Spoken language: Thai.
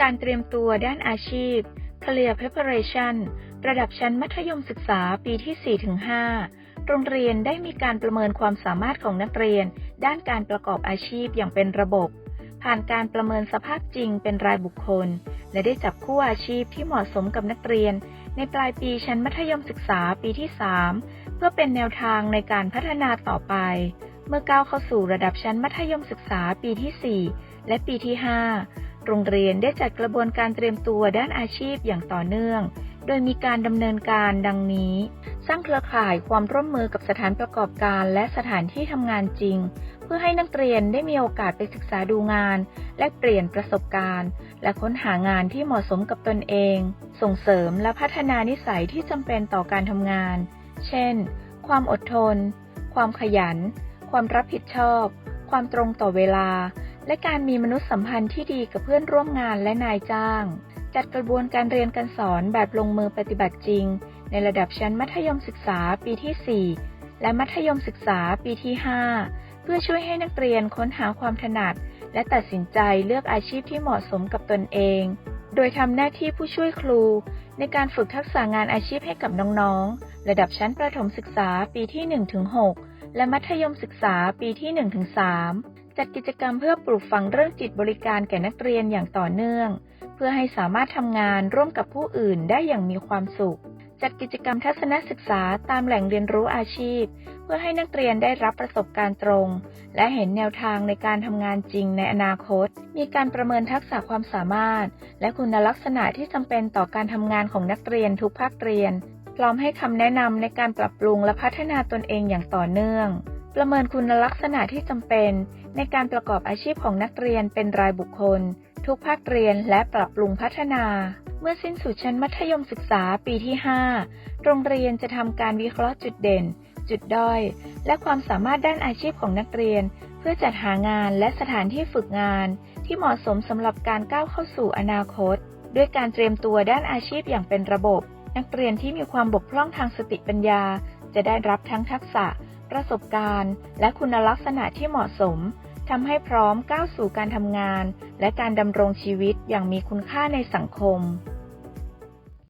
การเตรียมตัวด้านอาชีพ Career Preparation ระดับชั้นมัธยมศึกษาปีที่ 4-5 โรงเรียนได้มีการประเมินความสามารถของนักเรียน ด้านการประกอบอาชีพอย่างเป็นระบบ ผ่านการประเมินสภาพจริงเป็นรายบุคคล และได้จับคู่อาชีพที่เหมาะสมกับนักเรียน ในปลายปีชั้นมัธยมศึกษาปีที่ 3 เพื่อเป็นแนวทางในการพัฒนาต่อไป เมื่อก้าวเข้าสู่ระดับชั้นมัธยมศึกษาปีที่ 4 และปีที่ 5 โรงเรียนได้จัดกระบวนการเตรียมตัวด้านอาชีพอย่างต่อเนื่อง โดยมีการดำเนินการดังนี้ สร้างเครือข่ายความร่วมมือกับสถานประกอบการและสถานที่ทำงานจริง เพื่อให้นักเรียนได้มีโอกาสไปศึกษาดูงาน และเปลี่ยนประสบการณ์ และค้นหางานที่เหมาะสมกับตนเอง ส่งเสริมและพัฒนานิสัยที่จำเป็นต่อการทำงาน เช่น ความอดทน ความขยัน ความรับผิดชอบ ความตรงต่อเวลา และการมีมนุษยสัมพันธ์ที่ดีกับเพื่อนร่วมงานและนายจ้าง จัดกระบวนการเรียนการสอนแบบลงมือปฏิบัติจริง ในระดับชั้นมัธยมศึกษาปีที่ 4 และมัธยมศึกษาปีที่ 5 เพื่อช่วยให้นักเรียนค้นหาความถนัด และตัดสินใจเลือกอาชีพที่เหมาะสมกับตนเอง โดยทำหน้าที่ผู้ช่วยครู ในการฝึกทักษะงานอาชีพให้กับน้องๆ ระดับชั้นประถมศึกษาปีที่ 1-6และมัธยมศึกษาปีที่ 1-3 จัดกิจกรรมเพื่อปลูกฝังเรื่องจิตบริการแก่นักเรียนอย่างต่อเนื่อง เพื่อให้สามารถทำงานร่วมกับผู้อื่นได้อย่างมีความสุข จัดกิจกรรมทัศนศึกษาตามแหล่งเรียนรู้อาชีพ เพื่อให้นักเรียนได้รับประสบการณ์ตรง และเห็นแนวทางในการทำงานจริงในอนาคต มีการประเมินทักษะความสามารถ และคุณลักษณะที่จำเป็นต่อการทำงานของนักเรียนทุกภาคเรียน พร้อมให้คำแนะนำในการปรับปรุงและพัฒนาตนเองอย่างต่อเนื่อง ประเมินคุณลักษณะที่จำเป็น ในการประกอบอาชีพของนักเรียนเป็นรายบุคคล ทุกภาคเรียนและปรับปรุงพัฒนา เมื่อสิ้นสุดชั้นมัธยมศึกษาปีที่ 5 โรงเรียนจะทำการวิเคราะห์จุดเด่น จุดด้อย และความสามารถด้านอาชีพของนักเรียน เพื่อจัดหางานและสถานที่ฝึกงาน ที่เหมาะสมสำหรับการก้าวเข้าสู่อนาคต ด้วยการเตรียมตัวด้านอาชีพอย่างเป็นระบบ นักเรียนที่มีความบกพร่องทางสติปัญญา จะได้รับทั้งทักษะ ประสบการณ์ และคุณลักษณะที่เหมาะสมทำให้พร้อมก้าวสู่การทำงาน และการดำรงชีวิตอย่างมีคุณค่าในสังคม